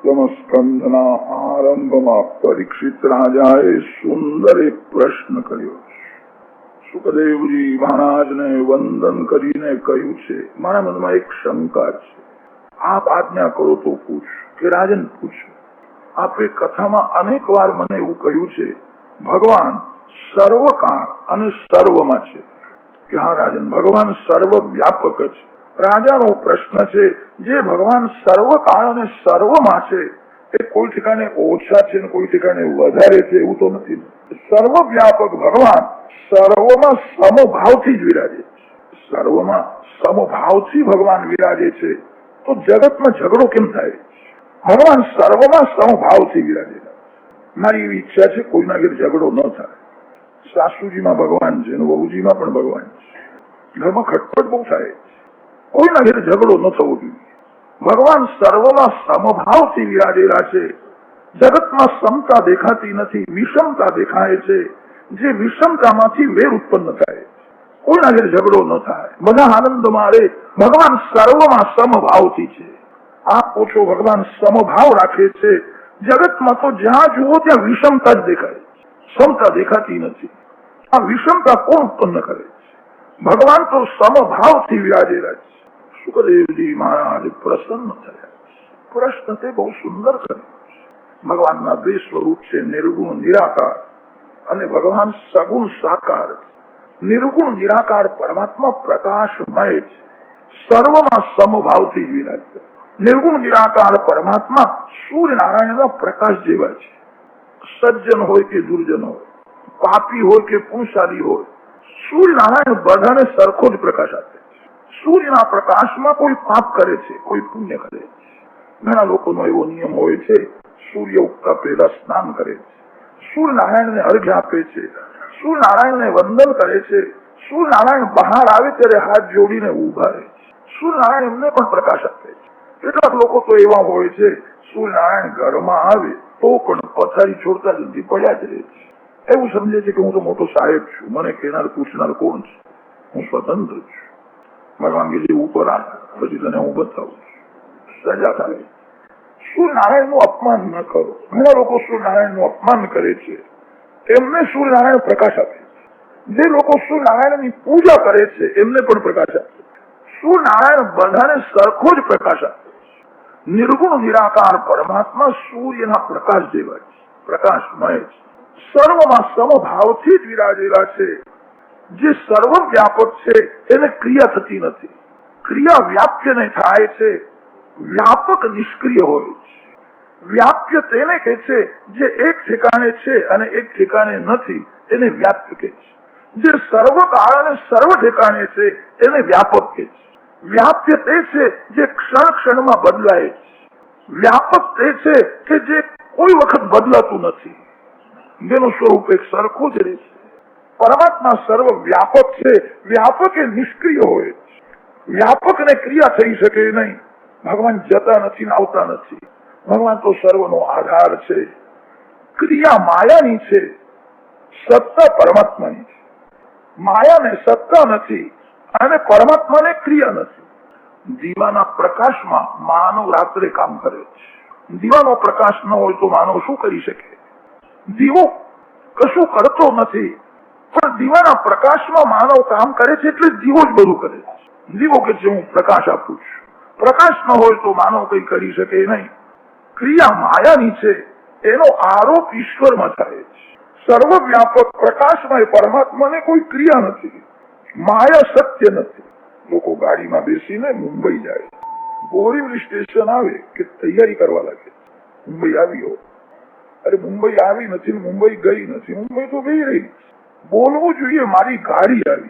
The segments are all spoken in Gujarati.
સપ્તમ આરંભમાં પરીક્ષિત રાજાએ સુંદર એક પ્રશ્ન કર્યો સુખદેવજી મહારાજને વંદન કરીને કહ્યું છે મારા મનમાં એક શંકા છે આપ આજ્ઞા કરો તો પૂછ કે રાજન પૂછ આપે કથામાં અનેક વાર મને એવું કહ્યું છે ભગવાન સર્વકાળ અને સર્વમાં છે કે હા રાજન ભગવાન સર્વ વ્યાપક છે રાજાનો પ્રશ્ન છે, જે ભગવાન સર્વકાળ અને સર્વમાં છે, એ કોઈ ઠેકાને ઓછા છે કોઈ ઠેકાને વધારે છે એવું તો નથી. સર્વ વ્યાપક ભગવાન સર્વમાં સમભાવથી જ વિરાજે સર્વમાં સમભાવથી ભગવાન વિરાજે છે, તો જગતમાં ઝઘડો કેમ થાય? ભગવાન સર્વમાં સમભાવથી વિરાજે મારી એવી ઈચ્છા છે કોઈના ઘેર ઝઘડો ન થાય. સાસુજીમાં ભગવાન છે અને વહુજીમાં પણ ભગવાન છે. ઘરમાં ખટપટ બહુ થાય. કોઈના ઘેર ઝઘડો ન થવો જોઈએ. ભગવાન સર્વમાં સમભાવથી વિરાજેલા છે. જગતમાં સમતા દેખાતી નથી, વિષમતા દેખાય છે. જે વિષમતામાંથી વેર ઉત્પન્ન થાય. કોઈના ઘેર ઝઘડો ન થાય. બધા આનંદ મારે ભગવાન સર્વમાં સમભાવથી છે. આ ઓછો ભગવાન સમભાવ રાખે છે? જગતમાં તો જ્યાં જુઓ ત્યાં વિષમતા જ દેખાય સમતા દેખાતી નથી. આ વિષમતા કોણ ઉત્પન્ન કરે છે? ભગવાન તો સમભાવથી વિરાજેલા છે. સુખદેવજી મહારાજ પ્રસન્ન થયા પ્રશ્ન તે બહુ સુંદર કર્યો ભગવાનના બે સ્વરૂપ છે નિર્ગુણ નિરાકાર અને ભગવાન સગુણ સાકાર નિર્ગુણ નિરાકાર પરમાત્મા પ્રકાશમય છે સર્વમાં સમભાવથી વિરાજ નિર્ગુણ નિરાકાર પરમાત્મા સૂર્યનારાયણના પ્રકાશ જેવા છે સજ્જન હોય કે દુર્જન હોય પાપી હોય કે પુણશાલી હોય સૂર્યનારાયણ બધાને સરખો જ પ્રકાશ આપે સૂર્યના પ્રકાશમાં કોઈ પાપ કરે છે, કોઈ પુણ્ય કરે છે. ઘણા લોકોનો એવો નિયમ હોય છે, સૂર્ય ઉગતા પહેલા સ્નાન કરે છે. સૂર્યનારાયણને અર્ઘ્ય આપે છે. સૂર્યનારાયણને વંદન કરે છે. સૂર્યનારાયણ બહાર આવે ત્યારે હાથ જોડીને ઊભા રહે છે. સૂર્યનારાયણ એમને પણ પ્રકાશ આપે છે. કેટલાક લોકો તો એવા હોય છે, સૂર્યનારાયણ ઘરમાં આવે તો પણ પથારી છોડતા જલ્દી પડ્યા જ રહે છે. એવું સમજે છે કે હું તો મોટો સાહેબ છું. મને કહેનાર પૂછનાર કોણ છે? હું સ્વતંત્ર છું. ભગવાન કે ઊભો રાખ પછી તને હું બતાવું સજા થાય સૂર્યનારાયણનું અપમાન ન કરો ઘણા લોકો સૂર્યનારાયણનું અપમાન કરે છે એમને સૂર્યનારાયણ પ્રકાશ આપે જે લોકો સૂર્યનારાયણની પૂજા કરે છે એમને પણ પ્રકાશ આપે સૂર્યનારાયણ બધાને સરખો જ પ્રકાશ આપે નિર્ગુણ નિરાકાર પરમાત્મા સૂર્યના પ્રકાશ જેવા છે પ્રકાશમય છે સર્વમાં સમભાવથી જ વિરાજેલા છે જે સર્વ વ્યાપક છે, એને ક્રિયા થતી નથી. ક્રિયા વ્યાપ્ય ને થાય છે, વ્યાપક નિષ્ક્રિય હોય છે. વ્યાપ્ય તેને કહે છે, જે એક ઠેકાણે છે અને એક ઠેકાણે નથી, એને વ્યાપ્ય કહે છે. જે સર્વકાળ અને સર્વ ઠેકાણે છે, એને વ્યાપક કે છે. વ્યાપ્ય તે છે, જે ક્ષણ ક્ષણમાં બદલાય છે. વ્યાપક તે છે કે જે કોઈ વખત બદલાતું નથી. જેનું સ્વરૂપ એક સરખું જ રહે છે. પરમાત્મા સર્વ વ્યાપક છે. વ્યાપક એ નિષ્ક્રિય હોય વ્યાપક ને ક્રિયા થઈ શકે નહીં. ભગવાન જતા નથી આવતા નથી. ભગવાન તો સર્વનો આધાર છે. ક્રિયા માયાની છે. સત્તા પરમાત્માની છે. માયાને સત્તા નથી અને પરમાત્માને ક્રિયા નથી. દીવાના પ્રકાશમાં માનવ રાત્રે કામ કરે છે. દીવાનો પ્રકાશ ન હોય તો માનવ શું કરી શકે? દીવો કશું કરતો નથી. પણ દીવાના પ્રકાશમાં માનવ કામ કરે છે એટલે દીવો જ બધું કરે છે. દીવો કે છે હું પ્રકાશ આપું છું. પ્રકાશ ન હોય તો માનવ કઈ કરી શકે નહીં. ક્રિયા માયાની છે, એનો આરોપ ઈશ્વરમાં થાય છે. સર્વવ્યાપક પ્રકાશમાં પરમાત્માને કોઈ ક્રિયા નથી. માયા સત્ય નથી. લોકો ગાડીમાં બેસીને મુંબઈ જાય બોરીવલી સ્ટેશન આવે કે તૈયારી કરવા લાગે મુંબઈ આવ્યો અરે મુંબઈ આવી નથી મુંબઈ ગઈ નથી. મુંબઈ તો ગઈ રહી બોલવું જોઈએ, મારી ગાડી આવી.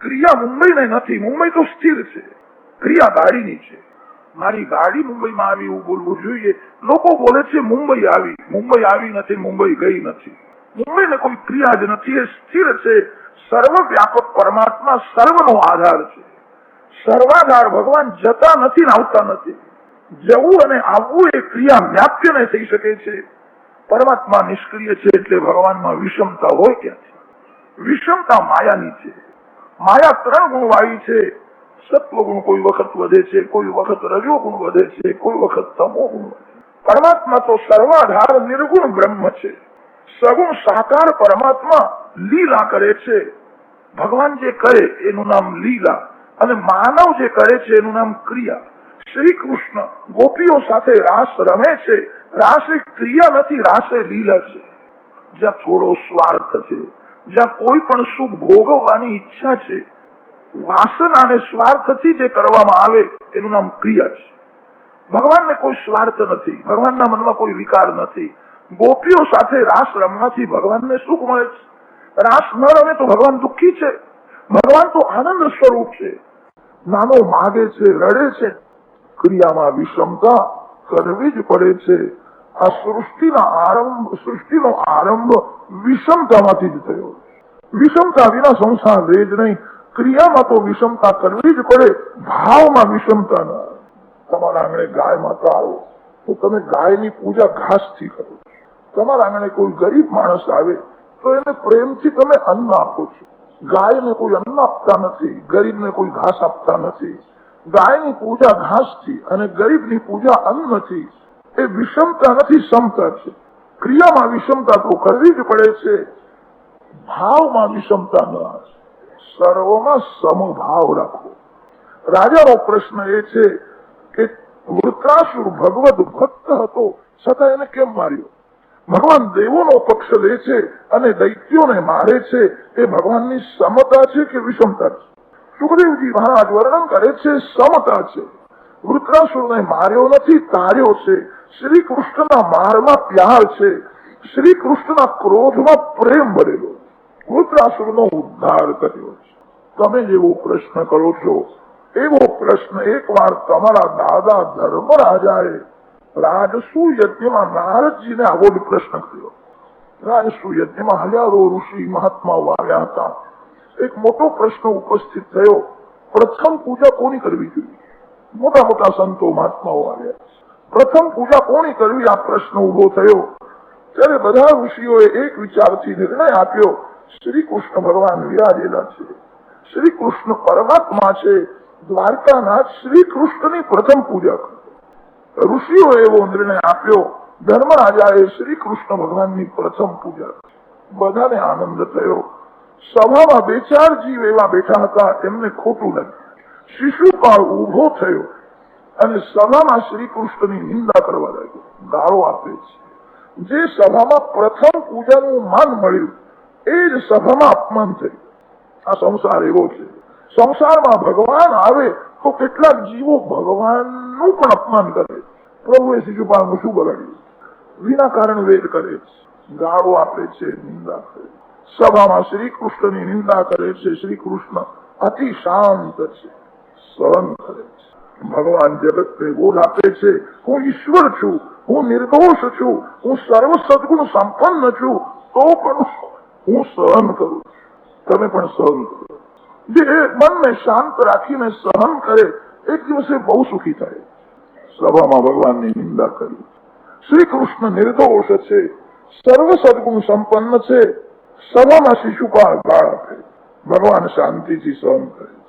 ક્રિયા મુંબઈને નથી, મુંબઈ તો સ્થિર છે. ક્રિયા ગાડીની છે. મારી ગાડી મુંબઈમાં આવી એવું બોલવું જોઈએ. લોકો બોલે છે, મુંબઈ આવી. મુંબઈ આવી નથી, મુંબઈ ગઈ નથી. મુંબઈને કોઈ ક્રિયા જ નથી, એ સ્થિર છે. સર્વ વ્યાપક પરમાત્મા સર્વનો આધાર છે. સર્વાધાર ભગવાન જતા નથી ને આવતા નથી. જવું અને આવવું એ ક્રિયા વ્યાપ્ય ને થઈ શકે છે. પરમાત્મા નિષ્ક્રિય છે એટલે ભગવાનમાં વિષમતા હોય ક્યાંથી? વિષમતા માયાની છે. માયા ત્રણ ગુણવાળી છે. સત્વ ગુણ કોઈ વખત વધે છે, કોઈ વખત રજો ગુણ વધે છે, કોઈ વખત તમો ગુણ પરમાત્મા તો સર્વાધાર નિર્ગુણ બ્રહ્મ છે. સગુણ સાકાર પરમાત્મા લીલા કરે છે. ભગવાન જે કરે એનું નામ લીલા અને માનવ જે કરે છે એનું નામ ક્રિયા. શ્રી કૃષ્ણ ગોપીઓ સાથે રાસ રમે છે. રાસ એ ક્રિયા નથી, રાસ એ લીલા છે. જ્યાં થોડો સ્વાર્થ છે. જ્યાં કોઈ પણ સુખ ભોગવવાની ઈચ્છા છે, વાસના અને સ્વાર્થથી જે કરવામાં આવે, એનું નામ ક્રિયા છે. ભગવાનને કોઈ સ્વાર્થ નથી, ભગવાનના મનમાં કોઈ વિકાર નથી. ગોપીઓ સાથે રાસ રમવાથી ભગવાનને સુખ મળે છે. રાસ ન રમે તો ભગવાન દુઃખી છે. ભગવાન તો આનંદ સ્વરૂપ છે. નાનો માગે છે, રડે છે. ક્રિયામાં વિષમતા કરવી જ પડે છે. આ સૃષ્ટિના આરંભ, સૃષ્ટિનો આરંભ વિષમતામાંથી જ થયો. વિષમતા વિના સંસાર રહે જ નહીં. ક્રિયામાં તો વિષમતા કરવી જ પડે. ભાવમાં વિષમતા ના તમારા આંગણે ગાય માતા આવો તો તમે ગાયની પૂજા ઘાસથી કરો. તમારા આંગણે કોઈ ગરીબ માણસ આવે, તો એને પ્રેમથી તમે અન્ન આપો છો. ગાયને કોઈ અન્ન આપતા નથી, ગરીબને કોઈ ઘાસ આપતા નથી. ગાયની પૂજા ઘાસથી અને ગરીબની પૂજા અન્નથી. એ વિષમતા નથી, સમતા છે. ક્રિયામાં વિષમતા તો કરવી જ પડે છે. ભાવમાં વિષમતા ન સર્વમાં સમભાવ રાખો. રાજાનો પ્રશ્ન એ છે કે વૃત્રાસુર ભગવત ભક્ત હતો, છતાં એને કેમ માર્યો? ભગવાન દેવોનો પક્ષ લે છે અને દૈત્યોને મારે છે, એ ભગવાનની સમતા છે કે વિષમતા છે? સુખદેવજી મહારાજ વર્ણન કરે છે, સમતા છે. વૃત્રાસુરને માર્યો નથી, તાર્યો છે. શ્રી કૃષ્ણના મારમાં પ્યાર છે. શ્રી કૃષ્ણના ક્રોધમાં પ્રેમ ભરેલો વૃત્રાસુરનો ઉદ્ધાર કર્યો છે. તમે જેવો પ્રશ્ન કરો છો, એવો પ્રશ્ન એકવાર તમારા દાદા ધર્મરાજાએ રાજસુ યજ્ઞમાં નારદજીને આવો જ પ્રશ્ન કર્યો. રાજસુ યજ્ઞમાં હજારો ઋષિ મહાત્માઓ આવ્યા હતા. એક મોટો પ્રશ્ન ઉપસ્થિત થયો. પ્રથમ પૂજા કોની કરવી જોઈએ? મોટા મોટા સંતો મહાત્માઓ આવ્યા. પ્રથમ પૂજા કોની કરવી? આ પ્રશ્ન ઊભો થયો. ત્યારે બધા ઋષિઓએ એક વિચારથી નિર્ણય આપ્યો શ્રી કૃષ્ણ ભગવાન વિરાજેલા છે. શ્રી કૃષ્ણ પરમાત્મા છે. દ્વારકાના શ્રી કૃષ્ણની પ્રથમ પૂજા કરો. ઋષિઓ એવો નિર્ણય આપ્યો, ધર્મરાજાએ શ્રી કૃષ્ણ ભગવાનની પ્રથમ પૂજા બધાને આનંદ થયો. સભામાં બે ચાર જીવ એવા બેઠા હતા એમને ખોટું લાગ્યું. શિશુપાળ ઊભો થયો અને સભામાં શ્રી કૃષ્ણની નિંદા કરવા લાગ્યો. ગાળો આપે છે. જે સભામાં પ્રથમ પૂજાનું માન મળ્યું, એ જ સભામાં અપમાન થયું. આ સંસાર એવો છે. સંસારમાં ભગવાન આવે તો કેટલાક જીવો ભગવાનનું પણ અપમાન કરે. પ્રભુએ શિશુપાળનું શું બગાડ્યું? વિના કારણ વેદ કરે છે. ગાળો આપે છે, નિંદા કરે. સભામાં શ્રી કૃષ્ણની નિંદા કરે છે. શ્રી કૃષ્ણ અતિ શાંત છે. સહન કરે છે. ભગવાન જગતને બોધ આપે છે. હું ઈશ્વર છું. હું નિર્દોષ છું. હું સર્વ સદગુણ સંપન્ન છું. તો પણ હું સહન કરું તમે પણ સહન કરો. જે મનને શાંત રાખીને સહન કરે, એક દિવસે બહુ સુખી થાય. સભામાં ભગવાનની નિંદા કરી. શ્રી કૃષ્ણ નિર્દોષ છે. સર્વ સદગુણ સંપન્ન છે. સભામાં શિશુપાળ આપે. ભગવાન શાંતિથી સહન કરે.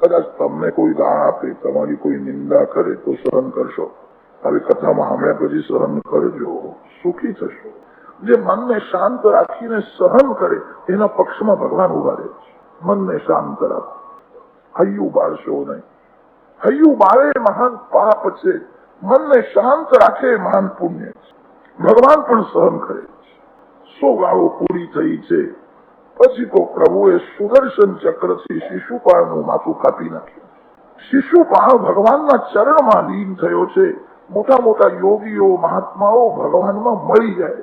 કદાચ તમને કોઈ ગાળ આપે, તમારી કોઈ નિંદા કરે તો સહન કરશો. આવી કથામાં સાંભળ્યા પછી સહન કરજો. સુખી થશો. જે મનને શાંત રાખીને સહન કરે, એના પક્ષમાં ભગવાન ઊભા રહે છે. મનને શાંત રાખો. હૈયું બાળશો નહીં. હૈયું બાળે મહાન પાપ છે. મનને શાંત રાખે મહાન પુણ્ય છે. ભગવાન પણ સહન કરે છે. સો ગાળો પૂરી થઈ છે. પછી તો પ્રભુએ સુદર્શન ચક્રથી શિશુપાળનું માથું કાપી નાખ્યું. શિશુપાળ ભગવાનના ચરણમાં લીન થયો છે. મોટા મોટા યોગીઓ, મહાત્માઓ ભગવાનમાં મળી જાય.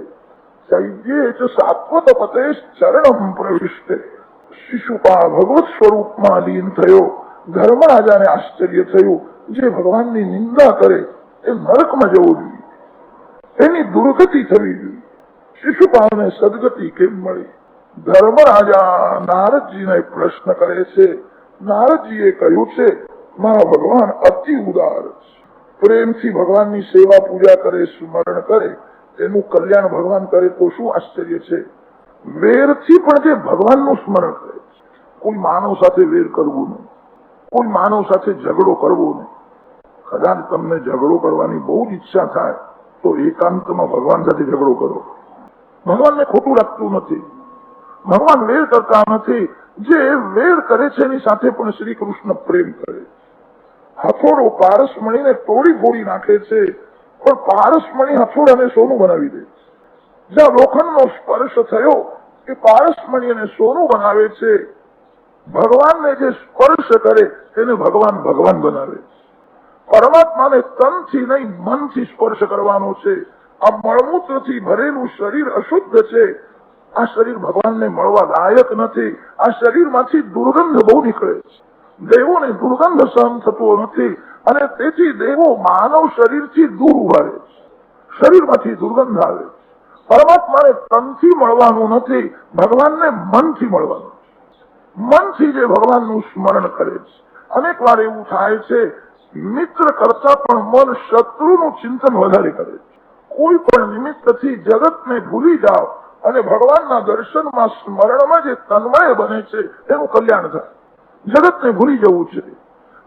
ચૈત્યે જ સાત્વત પતે ચરણમ પ્રવિષ્ટે. શિશુપાળ ભગવત સ્વરૂપમાં લીન થયો. ધર્મરાજાને આશ્ચર્ય થયું. જે ભગવાનની નિંદા કરે એ નરકમાં જવું જોઈએ. એની દુર્ગતિ થવી જોઈએ. શિશુપાળને સદગતિ કેમ મળી? ધર્મરાજા નારદજીને પ્રશ્ન કરે છે, નારદજીએ કહ્યું છે, મારા ભગવાન અતિ ઉદાર પ્રેમથી ભગવાનની સેવા પૂજા કરે, સ્મરણ કરે એનું કલ્યાણ ભગવાન કરે તો શું આશ્ચર્ય છે? વેરથી પણ જે ભગવાનનું સ્મરણ કરે છે. કોઈ માનવ સાથે વેર કરવું નહીં. કોઈ માનવ સાથે ઝઘડો કરવો નહીં. કદાચ તમને ઝઘડો કરવાની બહુ જ ઈચ્છા થાય, તો એકાંતમાં ભગવાન સાથે ઝઘડો કરો. ભગવાનને ખોટું લાગતું નથી. ભગવાન વેર કરતા નથી. જે વેર કરે છે એની સાથે પણ શ્રી કૃષ્ણ પ્રેમ કરે હથોડો પારસ મણીને તોડી ફોડી નાખે છે, પણ પારસમણી હથોડાને સોનું બનાવી દે જ્યાં લોખંડનો સ્પર્શ થયો એ પારસમણી અને સોનું બનાવે છે. ભગવાનને જે સ્પર્શ કરે તેને ભગવાન ભગવાન બનાવે પરમાત્માને તનથી નહીં મનથી સ્પર્શ કરવાનો છે. આ મળમૂત્રથી ભરેલું શરીર અશુદ્ધ છે. આ શરીર ભગવાનને મળવા લાયક નથી. આ શરીરમાંથી દુર્ગંધ બહુ નીકળે છે. દેવોને દુર્ગંધ સહન થતો નથી અને તેથી દેવો માનવ શરીરથી દૂર ઊભા રહે છે. શરીરમાંથી દુર્ગંધ આવે પરમાત્માને તનથી મળવાનું નથી, ભગવાનને મનથી મળવાનું. મનથી જે ભગવાનનું સ્મરણ કરે છે. અનેક વાર એવું થાય છે, મિત્ર કરતા પણ મન શત્રુનું ચિંતન વધારે કરે છે. કોઈ પણ નિમિત્તથી જગતને ભૂલી જાઓ અને ભગવાનના દર્શનમાં સ્મરણમાં જે તન્મય બને છે, એનું કલ્યાણ થાય. જગતને ભૂલી જવું છે.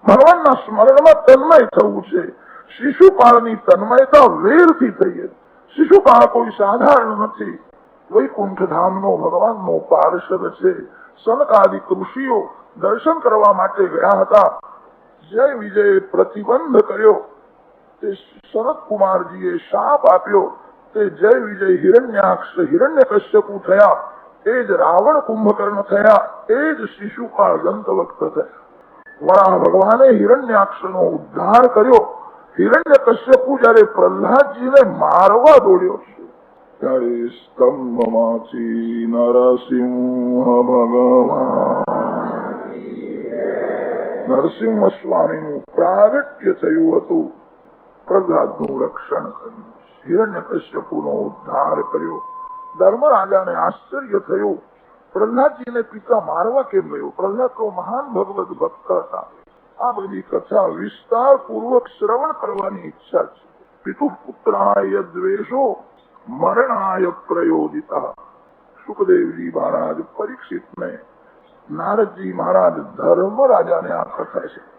ભગવાનના સ્મરણમાં તન્મય થવું છે. શિશુપાળની તન્મયતા વેરથી થઈ શિશુપાળ કોઈ સાધારણ નથી. વૈકુંઠ ધામનો ભગવાનનો પાર્ષદ છે. સનકાદિક ઋષિઓ દર્શન કરવા માટે ગયા હતા. જય વિજય પ્રતિબંધ કર્યો. તે સનત કુમારજીએ શાપ આપ્યો. તે જય વિજય હિરણ્યાક્ષ હિરણ્ય થયા એ જ રાવણ કુંભકર્ણ થયા એ જ શિશુપાળ દંતવક્ત થયા. વરાહ ભગવાને હિરણ્યાક્ષનો ઉદ્ધાર કર્યો. હિરણ્ય કશ્યપુ જયારે પ્રહલાદજીને મારવા દોડ્યો છે, ત્યારે સ્તંભમાંથી નરસિંહ ભગવાન. નરસિંહ સ્વામીનું પ્રાગટ્ય થયું હતું. પ્રહલાદનું રક્ષણ કર્યું. હિરણ્ય કશ્યપુનો ઉદ્ધાર કર્યો. ધર્મરાજાને આશ્ચર્ય થયું. પ્રહલાદજીને પિતા મારવા કેમ ગયો? પ્રહલાદ તો મહાન ભગવત ભક્ત હતા. આ બધી કથા વિસ્તાર પૂર્વક શ્રવણ કરવાની ઈચ્છા છે. પિતુ પુત્રાય દ્વેષો મરણાય પ્રયોજિતા. સુખદેવજી મહારાજ પરીક્ષિત ને નારદજી મહારાજ ધર્મ રાજાને આ કથા છે.